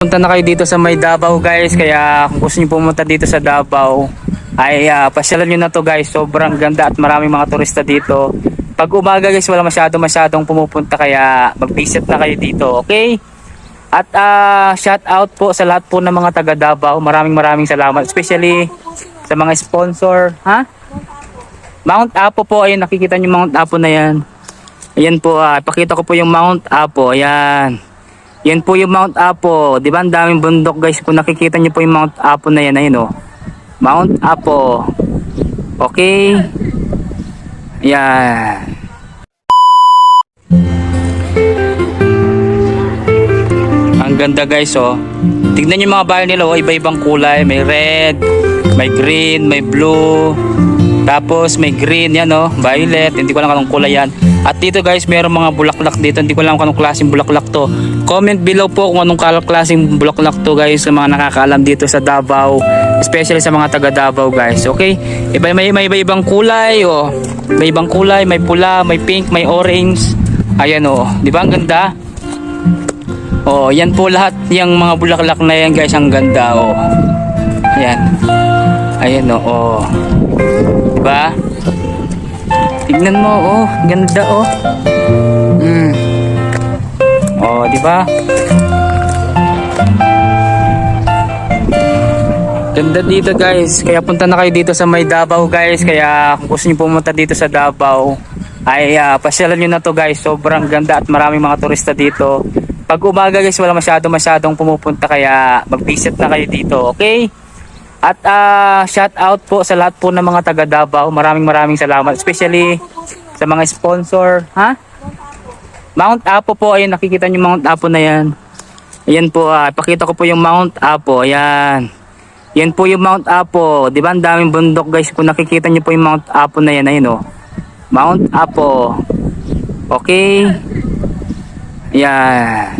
Punta na kayo dito sa may Davao guys, kaya kung gusto niyo pumunta dito sa Davao, ay ah, pasyalan nyo na to guys. Sobrang ganda at maraming mga turista dito. Pag umaga guys, wala masyado masyadong pumupunta kaya mag-visit na kayo dito, okay? At ah, shout out po sa lahat po ng mga taga Davao. Maraming maraming salamat, especially sa mga sponsor, ha? Mount Apo po, ayun nakikita niyo Mount Apo na 'yan. Ayan po, ah, ipakita ko po yung Mount Apo, ayan. Yan po yung Mount Apo. Di ba ang daming bundok guys. Kung nakikita niyo po yung Mount Apo na yan. Ayun oh. Mount Apo. Okay. Yan. Ang ganda guys oh. Tignan yung mga bahay nila oh. Iba-ibang kulay. May red, may green, may blue. Tapos may green yan oh. Violet. Hindi ko lang anong kulay yan. At dito guys, mayroong mga bulaklak dito. Hindi ko lang kung anong klaseng bulaklak to. Comment below po kung anong klaseng bulaklak to guys sa mga nakakaalam dito sa Davao. Especially sa mga taga Davao guys. Okay? Iba may may iba ibang kulay oh. May ibang kulay, may pula, may pink, may orange. Ayan oh. 'Di ba ang ganda? Oh, yan po lahat yung mga bulaklak na yan guys, ang ganda oh. Ayan. Ayan oh. oh. 'Di ba? Tignan mo, oh, ganda, oh. Mm. Oh, di ba? Ganda dito, guys. Kaya punta na kayo dito sa may Davao, guys. Kaya kung gusto niyo pumunta dito sa Davao, ay ah, pasyalan niyo na to, guys. Sobrang ganda at maraming mga turista dito. Pag umaga, guys, wala masyado masyadong pumupunta kaya mag-visit na kayo dito, okay? At ah, shout out po sa lahat po ng mga taga Davao. Maraming maraming salamat. Especially sa mga sponsor. Ha? Mount Apo po. Ayun, nakikita niyo Mount Apo na yan. Ayan po. ah, ipakita ko po yung Mount Apo. Ayan. Yan po yung Mount Apo. Di ba ang daming bundok guys. Kung nakikita niyo po yung Mount Apo na yan. Ayun oh. Mount Apo. Okay. Ayan.